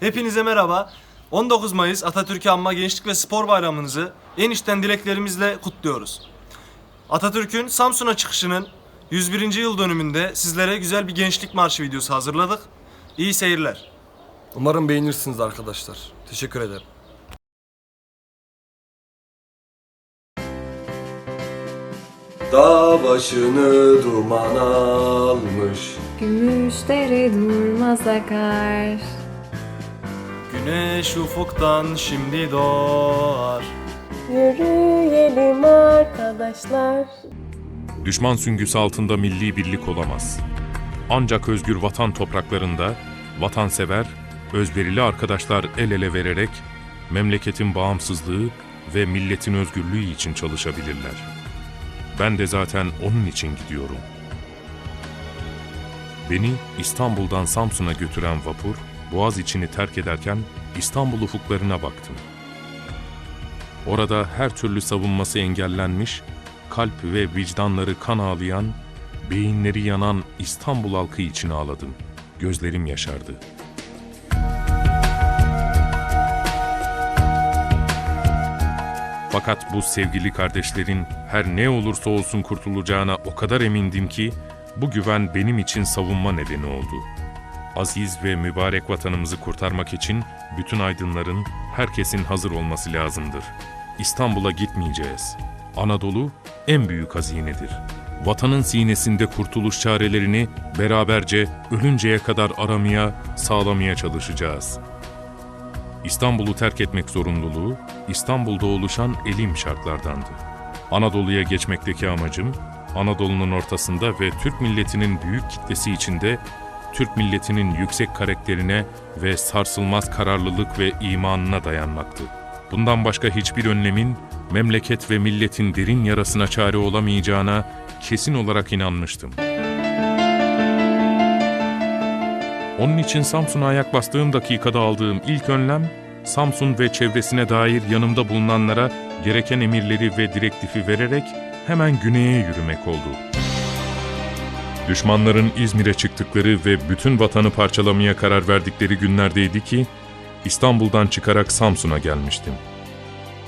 Hepinize merhaba. 19 Mayıs Atatürk'ü anma Gençlik ve Spor Bayramınızı en içten dileklerimizle kutluyoruz. Atatürk'ün Samsun'a çıkışının 101. yıl dönümünde sizlere güzel bir gençlik marşı videosu hazırladık. İyi seyirler. Umarım beğenirsiniz arkadaşlar. Teşekkür ederim. Dağ başını duman almış Gümüşleri durmaz akar. Güneş ufuktan şimdi doğar. Yürüyelim arkadaşlar. Düşman süngüsü altında milli birlik olamaz. Ancak özgür vatan topraklarında vatansever, özverili arkadaşlar el ele vererek memleketin bağımsızlığı ve milletin özgürlüğü için çalışabilirler. Ben de zaten onun için gidiyorum. Beni İstanbul'dan Samsun'a götüren vapur, Boğaz içini terk ederken İstanbul ufuklarına baktım. Orada her türlü savunması engellenmiş, kalp ve vicdanları kan ağlayan, beyinleri yanan İstanbul halkı için ağladım. Gözlerim yaşardı. Fakat bu sevgili kardeşlerin her ne olursa olsun kurtulacağına o kadar emindim ki bu güven benim için savunma nedeni oldu. Aziz ve mübarek vatanımızı kurtarmak için bütün aydınların, herkesin hazır olması lazımdır. İstanbul'a gitmeyeceğiz. Anadolu en büyük hazinedir. Vatanın sinesinde kurtuluş çarelerini beraberce ölünceye kadar aramaya, sağlamaya çalışacağız. İstanbul'u terk etmek zorunluluğu, İstanbul'da oluşan elim şartlardandı. Anadolu'ya geçmekteki amacım, Anadolu'nun ortasında ve Türk milletinin büyük kitlesi içinde Türk milletinin yüksek karakterine ve sarsılmaz kararlılık ve imanına dayanmaktı. Bundan başka hiçbir önlemin memleket ve milletin derin yarasına çare olamayacağına kesin olarak inanmıştım. Onun için Samsun'a ayak bastığım dakikada aldığım ilk önlem, Samsun ve çevresine dair yanımda bulunanlara gereken emirleri ve direktifi vererek hemen güneye yürümek oldu. Düşmanların İzmir'e çıktıkları ve bütün vatanı parçalamaya karar verdikleri günlerdeydi ki, İstanbul'dan çıkarak Samsun'a gelmiştim.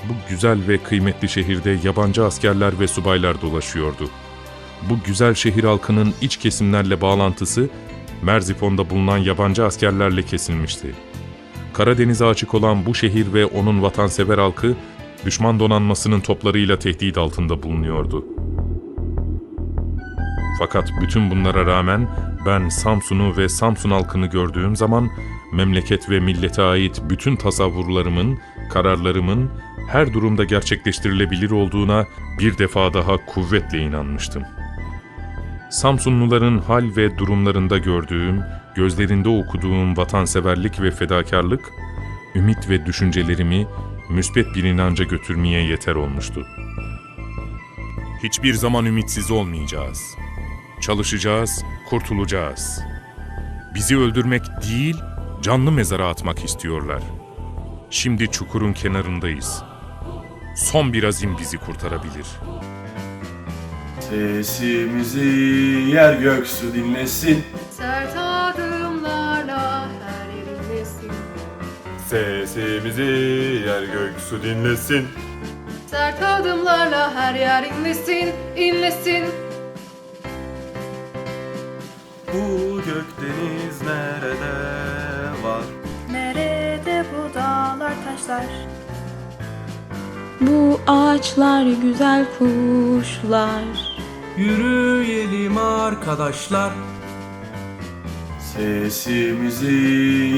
Bu güzel ve kıymetli şehirde yabancı askerler ve subaylar dolaşıyordu. Bu güzel şehir halkının iç kesimlerle bağlantısı, Merzifon'da bulunan yabancı askerlerle kesilmişti. Karadeniz'e açık olan bu şehir ve onun vatansever halkı, düşman donanmasının toplarıyla tehdit altında bulunuyordu. Fakat bütün bunlara rağmen ben Samsun'u ve Samsun halkını gördüğüm zaman memleket ve millete ait bütün tasavvurlarımın, kararlarımın her durumda gerçekleştirilebilir olduğuna bir defa daha kuvvetle inanmıştım. Samsunluların hal ve durumlarında gördüğüm, gözlerinde okuduğum vatanseverlik ve fedakarlık, ümit ve düşüncelerimi müsbet bir inanca götürmeye yeter olmuştu. Hiçbir zaman ümitsiz olmayacağız. Çalışacağız, kurtulacağız. Bizi öldürmek değil, canlı mezara atmak istiyorlar. Şimdi çukurun kenarındayız. Son bir azim bizi kurtarabilir. Sesimizi yer göksu dinlesin. Sert adımlarla her yerindesin. Sesimizi yer gök su dinlesin. Sert adımlarla her yer inlesin, inlesin. Bu gökdeniz nerede var? Nerede bu dağlar taşlar? Bu ağaçlar güzel kuşlar. Yürüyelim arkadaşlar. Sesimizi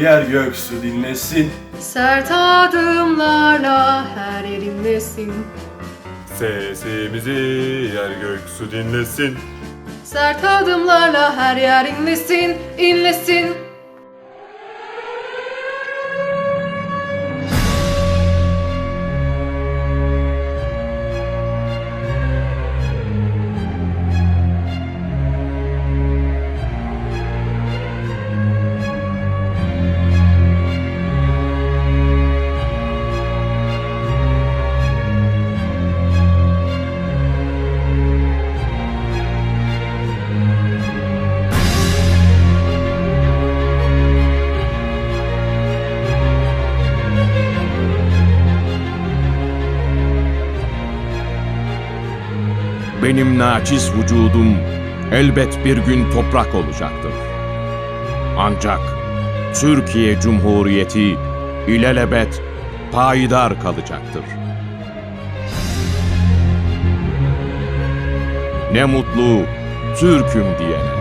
yer göksu dinlesin. Sert adımlarla her yer inlesin. Sesimizi yer gök su dinlesin. Sert adımlarla her yer inlesin, inlesin. Benim naçiz vücudum elbet bir gün toprak olacaktır. Ancak Türkiye Cumhuriyeti ilelebet payidar kalacaktır. Ne mutlu Türk'üm diyene.